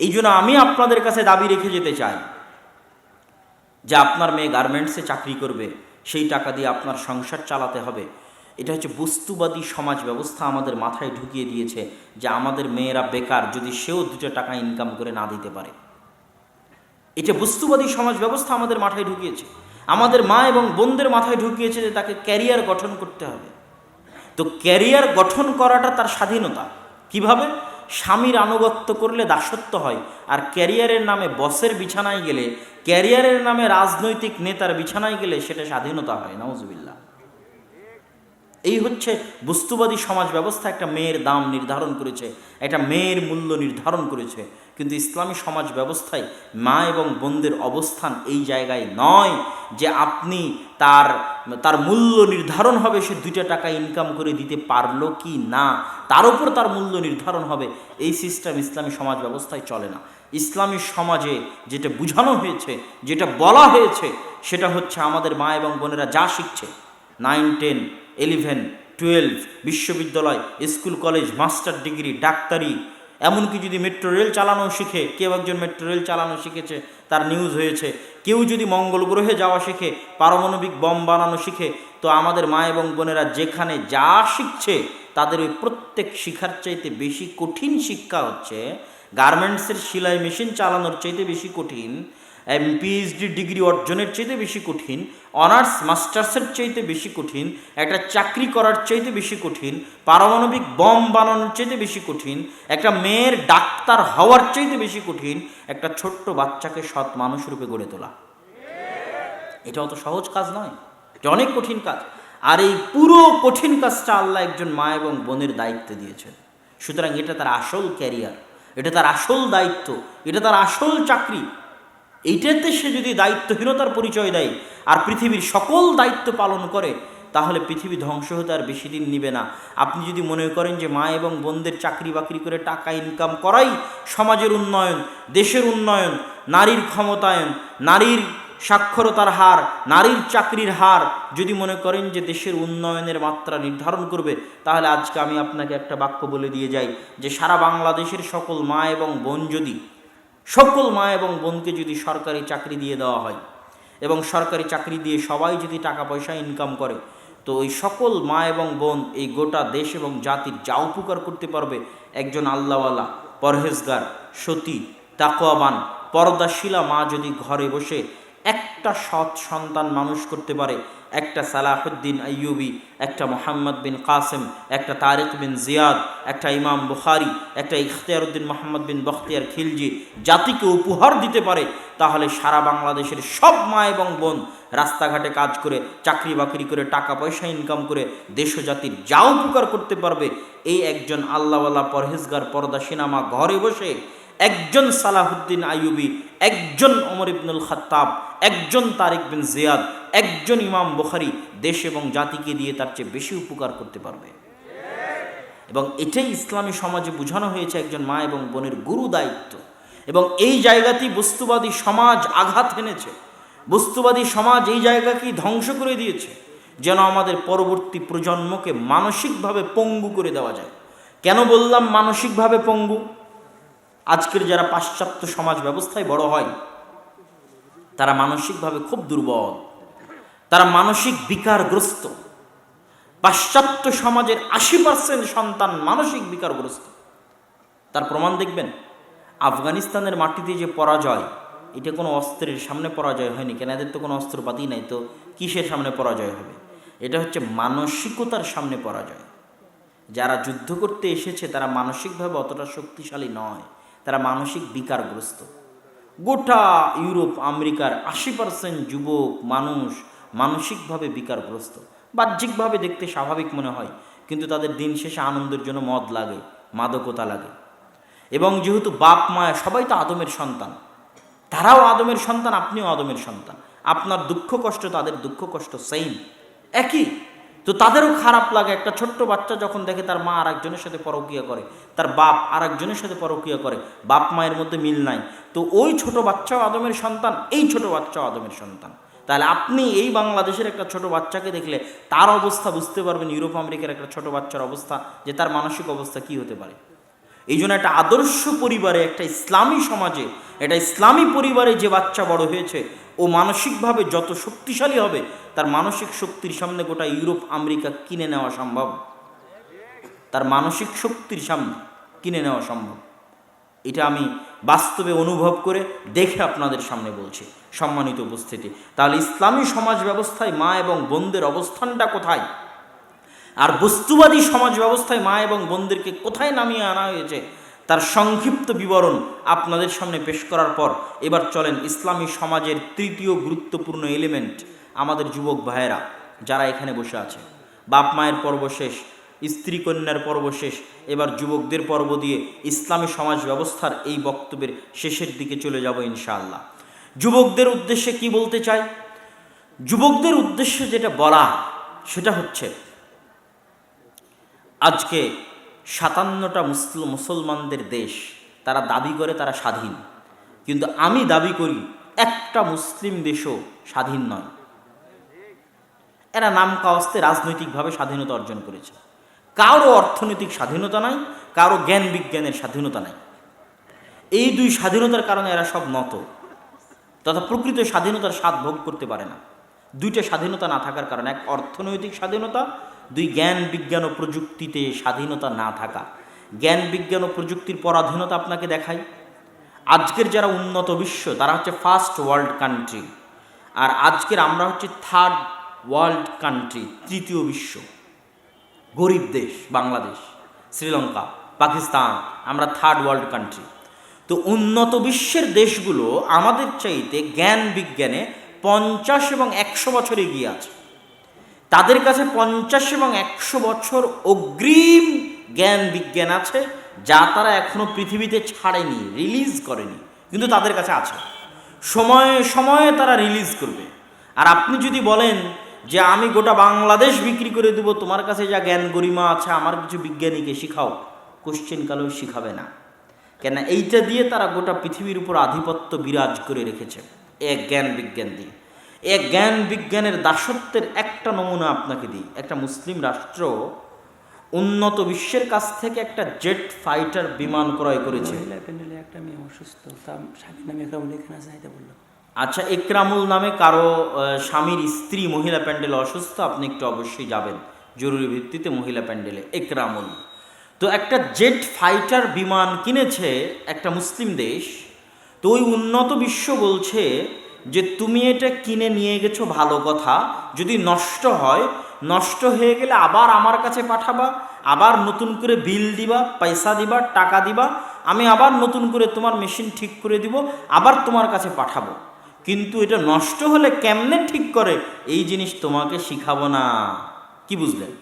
এই জন্য আমি আপনাদের কাছে দাবি রেখে যেতে চাই যে আপনার মেয়ে গার্মেন্টসে চাকরি করবে, সেই টাকা দিয়ে আপনার সংসার চালাতে হবে। এটা হচ্ছে বস্তুবাদী সমাজ ব্যবস্থা আমাদের মাথায় ঢুকিয়ে দিয়েছে যে আমাদের মেয়েরা বেকার, যদি সেও দুটো টাকা ইনকাম করে না দিতে পারে। এটা বস্তুবাদী সমাজ ব্যবস্থা আমাদের মাথায় ঢুকিয়েছে। আমাদের মা এবং বোনদের মাথায় ঢুকিয়েছে যে তাকে ক্যারিয়ার গঠন করতে হবে। তো ক্যারিয়ার গঠন করাটা তার স্বাধীনতা। কীভাবে? স্বামীর আনুগত্য করলে দাসত্ব হয়। আর ক্যারিয়ারের নামে বসের বিছানায় গেলে, ক্যারিয়ারের নামে রাজনৈতিক নেতার বিছানায় গেলে সেটা স্বাধীনতা হয়। নাউজুবিল্লাহ। এই হচ্ছে বস্তুবাদী সমাজ ব্যবস্থা একটা মেয়ের দাম নির্ধারণ করেছে, একটা মেয়ের মূল্য নির্ধারণ করেছে। কিন্তু ইসলামী সমাজ ব্যবস্থায় মা এবং বোনদের অবস্থান এই জায়গায় নয় যে আপনি তার তার মূল্য নির্ধারণ হবে, সে দুইটা টাকা ইনকাম করে দিতে পারল কি না, তার উপর তার মূল্য নির্ধারণ হবে, এই সিস্টেম ইসলামী সমাজ ব্যবস্থায় চলে না। ইসলামী সমাজে যেটা বোঝানো হয়েছে, যেটা বলা হয়েছে, সেটা হচ্ছে আমাদের মা এবং বোনেরা যা শিখছে নাইন টেন ইলেভেন টুয়েলভ বিশ্ববিদ্যালয়, স্কুল, কলেজ, মাস্টার ডিগ্রি, ডাক্তারি, এমনকি যদি মেট্রো রেল চালানো শিখে, কেউ একজন মেট্রো রেল চালানো শিখেছে, তার নিউজ হয়েছে। কেউ যদি মঙ্গল গ্রহে যাওয়া শিখে, পারমাণবিক বম বানানো শিখে, তো আমাদের মা এবং বোনেরা যেখানে যা শিখছে, তাদের ওই প্রত্যেক শিখার চাইতে বেশি কঠিন শিক্ষা হচ্ছে গার্মেন্টসের সেলাই মেশিন চালানোর চাইতে বেশি কঠিন পিএইচডি ডিগ্রি অর্জনের চাইতে বেশি কঠিন অনার্স মাস্টার্সের চাইতে বেশি কঠিন, একটা চাকরি করার চাইতে বেশি কঠিন, পারমাণবিক বম বানানোর চাইতে বেশি কঠিন, একটা মেয়ের ডাক্তার হওয়ার চাইতে বেশি কঠিন, একটা ছোট্ট বাচ্চাকে সৎ মানুষ রূপে গড়ে তোলা। এটা অত সহজ কাজ নয়, এটা অনেক কঠিন কাজ। আর এই পুরো কঠিন কাজটা আল্লাহ একজন মা এবং বোনের দায়িত্ব দিয়েছেন। সুতরাং এটা তার আসল ক্যারিয়ার এটা তার আসল দায়িত্ব, এটা তার আসল চাকরি। এইটাতে সে যদি দায়িত্বহীনতার পরিচয় দেয় আর পৃথিবীর সকল দায়িত্ব পালন করে, তাহলে পৃথিবী ধ্বংস হতে আর বেশি দিন নিবে না। আপনি যদি মনে করেন যে মা এবং বোনদের চাকরি বাকরি করে টাকা ইনকাম করাই সমাজের উন্নয়ন, দেশের উন্নয়ন, নারীর ক্ষমতায়ন, নারীর সাক্ষরতার হার, নারীর চাকরির হার, যদি মনে করেন যে দেশের উন্নয়নের মাত্রা নির্ধারণ করবে, তাহলে আজকে আমি আপনাকে একটা বাক্য বলে দিয়ে যাই যে সারা বাংলাদেশের সকল মা এবং বোন যদি সকল মা এবং বোনকে যদি সরকারি চাকরি দিয়ে দেওয়া হয় এবং সরকারি চাকরি দিয়ে সবাই যদি টাকা পয়সা ইনকাম করে, তো ওই সকল মা এবং বোন এই গোটা দেশ এবং জাতির যা উপকার করতে পারবে, একজন আল্লাহওয়ালা, পরহেজগার, সতী তাকোয়াবান পর্দাশীলা মা যদি ঘরে বসে একটা সৎ সন্তান মানুষ করতে পারে একটা সালাহুদ্দিন আইয়ুবি, একটা মোহাম্মদ বিন কাসেম, একটা তারেক বিন জিয়াদ, একটা ইমাম বুখারি, একটা ইখতিয়ারউদ্দিন মোহাম্মদ বিন বখতিয়ার খিলজি জাতিকে উপহার দিতে পারে, তাহলে সারা বাংলাদেশের সব মা এবং বোন রাস্তাঘাটে কাজ করে, চাকরি বাকরি করে, টাকা পয়সা ইনকাম করে দেশ জাতির যা উপকার করতে পারবে, এই একজন আল্লাহওয়ালা পরহেজগার পর্দা সিনামা ঘরে বসে একজন সালাহুদ্দিন আইয়ুবি, একজন ওমর ইবনুল খাত্তাব, একজন তারিক বিন জিয়াদ, একজন ইমাম বুখারি দেশ এবং জাতিকে দিয়ে তার চেয়ে বেশি উপকার করতে পারবে। এবং এটাই ইসলামী সমাজে বোঝানো হয়েছে একজন মা এবং বোনের গুরু দায়িত্ব। এবং এই জায়গাতেই বস্তুবাদী সমাজ আঘাত এনেছে। বস্তুবাদী সমাজ এই জায়গাকেই ধ্বংস করে দিয়েছে, যেন আমাদের পরবর্তী প্রজন্মকে মানসিকভাবে পঙ্গু করে দেওয়া যায়। কেন বললাম মানসিকভাবে পঙ্গু? আজকের যারা পাশ্চাত্য সমাজ ব্যবস্থায় বড় হয়, তারা মানসিকভাবে খুব দুর্বল। তারা মানসিক বিকারগ্রস্ত। পাশ্চাত্য সমাজের আশি পার্সেন্ট সন্তান মানসিক বিকারগ্রস্ত। তার প্রমাণ দেখবেন, আফগানিস্তানের মাটিতে যে পরাজয়, এটা কোনো অস্ত্রের সামনে পরাজয় হয়নি। কেন? এদের তো কোনো অস্ত্রপাতি নাই, তো কিসের সামনে পরাজয় হবে? এটা হচ্ছে মানসিকতার সামনে পরাজয়। যারা যুদ্ধ করতে এসেছে, তারা মানসিকভাবে অতটা শক্তিশালী নয়। তারা মানসিক বিকারগ্রস্ত। গোটা ইউরোপ, আমেরিকার আশি পার্সেন্ট যুবক, মানুষ মানসিকভাবে বিকারগ্রস্ত। বাহ্যিকভাবে দেখতে স্বাভাবিক মনে হয়, কিন্তু তাদের দিন শেষে আনন্দের জন্য মদ লাগে, মাদকতা লাগে। এবং যেহেতু বাপ মায়া সবাই তো আদমের সন্তান, তারাও আদমের সন্তান, আপনিও আদমের সন্তান। আপনার দুঃখ কষ্ট, তাদের দুঃখ কষ্ট সেম একই। তো তাদেরও খারাপ লাগে। একটা ছোট্ট বাচ্চা যখন দেখে তার মা আর একজনের সাথে পরকিয়া করে, তার বাপ আর একজনের সাথে পরকিয়া করে, বাপ মায়ের মধ্যে মিল নাই। তো ওই ছোট বাচ্চাও আদমের সন্তান, এই ছোট বাচ্চাও আদমের সন্তান। তাহলে আপনি এই বাংলাদেশের একটা ছোট বাচ্চাকে দেখলে তার অবস্থা বুঝতে পারবেন, ইউরোপ, আমেরিকার একটা ছোট বাচ্চার অবস্থা, যে তার মানসিক অবস্থা কি হতে পারে। এই জন্য একটা আদর্শ পরিবারে, একটা ইসলামী সমাজে, একটা ইসলামী পরিবারে যে বাচ্চা বড় হয়েছে, ও মানসিকভাবে যত শক্তিশালী হবে, তার মানসিক শক্তির সামনে গোটা ইউরোপ, আমেরিকা কিনে নেওয়া সম্ভব। তার মানসিক শক্তির সামনে কিনে নেওয়া সম্ভব। এটা আমি বাস্তবে অনুভব করে দেখে আপনাদের সামনে বলছি, সম্মানিত উপস্থিতি। তাহলে ইসলামী সমাজ ব্যবস্থায় মা এবং বোনদের অবস্থানটা কোথায়? আর বস্তুবাদী সমাজ ব্যবস্থায় মা এবং বোনদেরকে কোথায় নামিয়ে আনা হয়েছে, তার সংক্ষিপ্ত বিবরণ আপনাদের সামনে পেশ করার পর এবার চলেন ইসলামী সমাজের তৃতীয় গুরুত্বপূর্ণ এলিমেন্ট আমাদের যুবক ভাইয়েরা, যারা এখানে বসে আছে। বাপ মায়ের পর্ব শেষ, স্ত্রী কন্যার পর্ব শেষ, এবার যুবকদের পর্ব দিয়ে ইসলামী সমাজ ব্যবস্থার এই বক্তব্যের শেষের দিকে চলে যাব ইনশাআল্লাহ। যুবকদের উদ্দেশ্যে কি বলতে চাই? যুবকদের উদ্দেশ্যে যেটা বলা, সেটা হচ্ছে আজকে সাতান্নটা মুসল, মুসলমানদের দেশ, তারা দাবি করে তারা স্বাধীন। কিন্তু আমি দাবি করি, একটা মুসলিম দেশও স্বাধীন নয়। এরা নাম কাওয়াস্তে রাজনৈতিকভাবে স্বাধীনতা অর্জন করেছে। কারও অর্থনৈতিক স্বাধীনতা নাই, কারও জ্ঞান বিজ্ঞানের স্বাধীনতা নাই। এই দুই স্বাধীনতার কারণে এরা সব নত, তথা প্রকৃত স্বাধীনতার স্বাদ ভোগ করতে পারে না। দুইটা স্বাধীনতা না থাকার কারণে এক অর্থনৈতিক স্বাধীনতা দুই জ্ঞান, বিজ্ঞান ও প্রযুক্তিতে স্বাধীনতা না থাকা। জ্ঞান, বিজ্ঞান ও প্রযুক্তির পরাধীনতা আপনাকে দেখাই। আজকের যারা উন্নত বিশ্ব, তারা হচ্ছে ফার্স্ট ওয়ার্ল্ড কান্ট্রি আর আজকের আমরা হচ্ছে থার্ড ওয়ার্ল্ড কান্ট্রি তৃতীয় বিশ্ব। গরিব দেশ, বাংলাদেশ, শ্রীলঙ্কা, পাকিস্তান, আমরা থার্ড ওয়ার্ল্ড কান্ট্রি তো উন্নত বিশ্বের দেশগুলো আমাদের চাইতে জ্ঞান, বিজ্ঞানে পঞ্চাশ এবং একশো বছর এগিয়ে আছে। তাদের কাছে পঞ্চাশ এবং একশো বছর অগ্রিম জ্ঞান বিজ্ঞান আছে, যা তারা এখনও পৃথিবীতে ছাড়েনি রিলিজ করেনি, কিন্তু তাদের কাছে আছে। সময়ে সময়ে তারা রিলিজ করবে। আর আপনি যদি বলেন যে আমি গোটা বাংলাদেশ বিক্রি করে দেবো, তোমার কাছে যা জ্ঞান গরিমা আছে, আমার কিছু বিজ্ঞানীকে শিখাও কোশ্চেন কালেও শিখাবে না। কেন এইটা দিয়ে তারা গোটা পৃথিবীর উপর আধিপত্য বিরাজ করে রেখেছে এক জ্ঞান বিজ্ঞান দিয়ে। এক জ্ঞান বিজ্ঞানের দাসত্বের একটা নমুনা আপনাকে দিই। একটা মুসলিম রাষ্ট্র উন্নত বিশ্বের কাছ থেকে একটা জেট ফাইটার বিমান ক্রয় করেছে। একটা মেয়ে অসুস্থ নামে বলল। আচ্ছা একরামুল নামে কারও স্বামীর স্ত্রী মহিলা প্যান্ডেলে অসুস্থ আপনি একটু অবশ্যই যাবেন। জরুরি ভিত্তিতে মহিলা প্যান্ডেলে একরামুল তো একটা জেট ফাইটার বিমান কিনেছে একটা মুসলিম দেশ। তো ওই উন্নত বিশ্ব বলছে যে তুমি এটা কিনে নিয়ে গেছো ভালো কথা, যদি নষ্ট হয়, নষ্ট হয়ে গেলে আবার আমার কাছে পাঠাবা, আবার নতুন করে বিল দিবা, পয়সা দিবা, টাকা দিবা, আমি আবার নতুন করে তোমার মেশিন ঠিক করে দিব, আবার তোমার কাছে পাঠাবো। কিন্তু এটা নষ্ট হলে কেমনে ঠিক করে? এই জিনিস তোমাকে শিখাবো না। কি বুঝলেন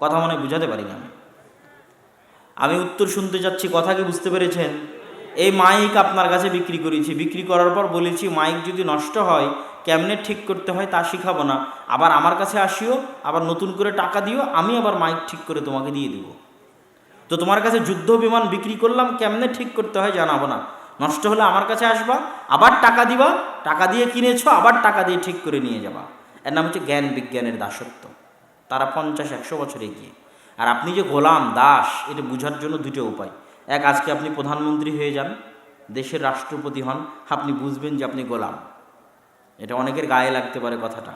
কথা মনে বুঝাতে পারি না আমি। আমি উত্তর শুনতে যাচ্ছি কথা কি বুঝতে পেরেছেন? এই মাইক আপনার কাছে বিক্রি করেছি। বিক্রি করার পর বলেছি, মাইক যদি নষ্ট হয়, কেমনে ঠিক করতে হয় তা শিখাবো না। আবার আমার কাছে আসিও, আবার নতুন করে টাকা দিও, আমি আবার মাইক ঠিক করে তোমাকে দিয়ে দেবো। তো তোমার কাছে যুদ্ধ বিমান বিক্রি করলাম, কেমনে ঠিক করতে হয় জানাব না। নষ্ট হলে আমার কাছে আসবা, আবার টাকা দিবা, টাকা দিয়ে কিনেছো, আবার টাকা দিয়ে ঠিক করে নিয়ে যাবা। এর নাম হচ্ছে জ্ঞান বিজ্ঞানের দাসত্ব। তারা পঞ্চাশ, একশো বছর এগিয়ে। আর আপনি যে গোলাম, দাস, এটা বোঝার জন্য দুটো উপায়। এক, আজকে আপনি প্রধানমন্ত্রী হয়ে যান, দেশের রাষ্ট্রপতি হন, আপনি বুঝবেন যে আপনি গোলাম। এটা অনেকের গায়ে লাগতে পারে কথাটা,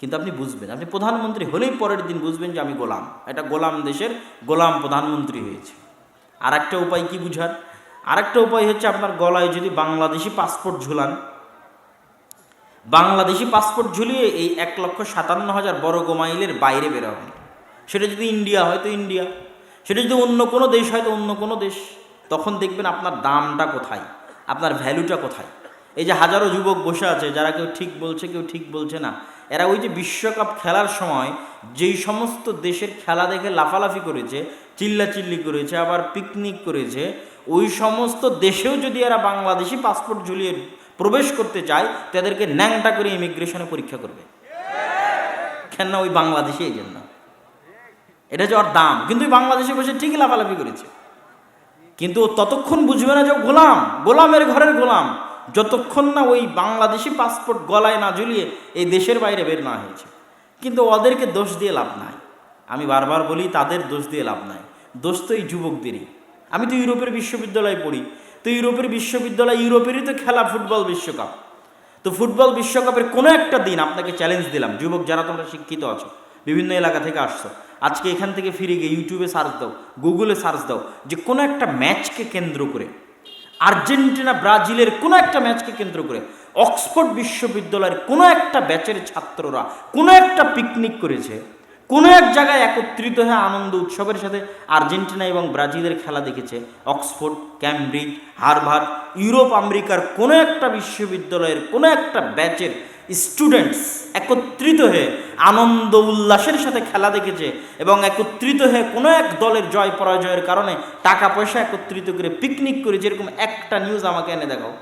কিন্তু আপনি বুঝবেন। আপনি প্রধানমন্ত্রী হলেই পরের দিন বুঝবেন যে আমি গোলাম। এটা গোলাম দেশের গোলাম প্রধানমন্ত্রী হয়েছে। আর একটা উপায় কি বুঝার? আরেকটা উপায় হচ্ছে আপনার গলায় যদি বাংলাদেশি পাসপোর্ট ঝুলান, বাংলাদেশি পাসপোর্ট ঝুলিয়ে এই এক লক্ষ সাতান্ন হাজার বর্গ মাইলের বাইরে বেরোবেন। সেটা যদি ইন্ডিয়া হয়, তো ইন্ডিয়া। সেটা যদি অন্য কোনো দেশ হয়, তো অন্য কোনো দেশ। তখন দেখবেন আপনার দামটা কোথায়? আপনার ভ্যালুটা কোথায়? এই যে হাজারো যুবক বসে আছে, যারা কেউ ঠিক বলছে, কেউ ঠিক বলছে না, এরা ওই যে বিশ্বকাপ খেলার সময় যেই সমস্ত দেশের খেলা দেখে লাফালাফি করেছে, চিল্লাচিল্লি করেছে, আবার পিকনিক করেছে, ওই সমস্ত দেশেও যদি এরা বাংলাদেশি পাসপোর্ট ঝুলিয়ে প্রবেশ করতে চায়, তাদেরকে ন্যাংটা করে ইমিগ্রেশনে পরীক্ষা করবে। কেননা ওই বাংলাদেশে এই জন্য। এটা যে ওর দাম। কিন্তু বাংলাদেশে বসে ঠিকই লাফালাফি করেছে। কিন্তু ততক্ষণ বুঝবে না যে গোলাম। গোলামের ঘরের গোলাম। যতক্ষণ না ওই বাংলাদেশি পাসপোর্ট গলায় না ঝুলিয়ে এই দেশের বাইরে বের না হয়েছে। কিন্তু ওদেরকে দোষ দিয়ে লাভ নাই। আমি বারবার বলি, তাদের দোষ দিয়ে লাভ নাই। দোষ তো এই যুবকদেরই। আমি তো ইউরোপের বিশ্ববিদ্যালয়ে পড়ি। তো ইউরোপের বিশ্ববিদ্যালয়, ইউরোপেরই তো খেলা ফুটবল বিশ্বকাপ। তো ফুটবল বিশ্বকাপের কোনো একটা দিন আপনাকে চ্যালেঞ্জ দিলাম। যুবক যারা তোমরা শিক্ষিত আছো। বিভিন্ন এলাকা থেকে আসছো। আজকে এখান থেকে ফিরে গিয়ে ইউটিউবে সার্চ দাও গুগলে সার্চ দাও যে কোনো একটা ম্যাচকে কেন্দ্র করে, আর্জেন্টিনা, ব্রাজিলের কোনো একটা ম্যাচকে কেন্দ্র করে অক্সফোর্ড বিশ্ববিদ্যালয়ের কোনো একটা ব্যাচের ছাত্ররা কোনো একটা পিকনিক করেছে কোনো এক জায়গায় একত্রিত হয়ে আনন্দ উৎসবের সাথে আর্জেন্টিনা এবং ব্রাজিলের খেলা দেখেছে। অক্সফোর্ড, ক্যামব্রিজ, হার্ভার্ড, ইউরোপ, আমেরিকার কোনো একটা বিশ্ববিদ্যালয়ের, কোনো একটা ব্যাচের স্টুডেন্টস একত্রিত হয়ে আনন্দ উল্লাসের সাথে খেলা দেখেছে এবং একত্রিত হয়ে কোনো এক দলের জয় পরাজয়ের কারণে টাকা পয়সা একত্রিত করে পিকনিক করে যেরকম একটা নিউজ আমাকে এনে দেখাও।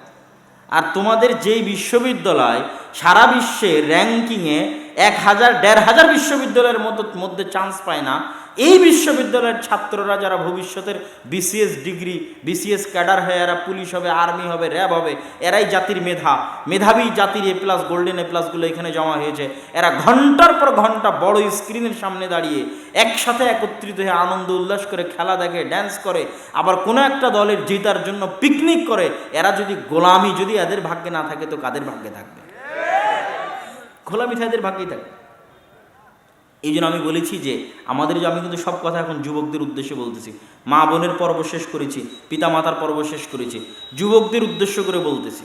আর তোমাদের যেই বিশ্ববিদ্যালয় সারা বিশ্বে র্যাঙ্কিংয়ে এক হাজার, দেড় হাজার বিশ্ববিদ্যালয়ের মতো, মধ্যে চান্স পায় না এই বিশ্ববিদ্যালয়ের ছাত্ররা যারা ভবিষ্যতের বিসিএস ডিগ্রি, বিসিএস ক্যাডার হয়ে এরা পুলিশ হবে, আর্মি হবে, র্যাব হবে, এরাই জাতির মেধা। মেধাবী জাতির এ প্লাস গোল্ডেন এ প্লাসগুলো এখানে জমা হয়েছে। এরা ঘণ্টার পর ঘণ্টা বড় স্ক্রিনের সামনে দাঁড়িয়ে একসাথে একত্রিত হয়ে আনন্দ, উল্লাস করে, খেলা দেখে ড্যান্স করে, আবার কোনো একটা দলের জেতার জন্য পিকনিক করে। এরা যদি গোলামি, যদি এদের ভাগ্যে না থাকে, তো কাদের ভাগ্যে থাকবে? গোলামি তো এদের ভাগ্যেই থাকে এই জন্য আমি বলেছি যে, আমাদের যে আমি কিন্তু সব কথা এখন যুবকদের উদ্দেশ্যে বলতেছি। মা বোনের পর্ব শেষ করেছি পিতা মাতার পর্ব শেষ করেছি, যুবকদের উদ্দেশ্য করে বলতেছি।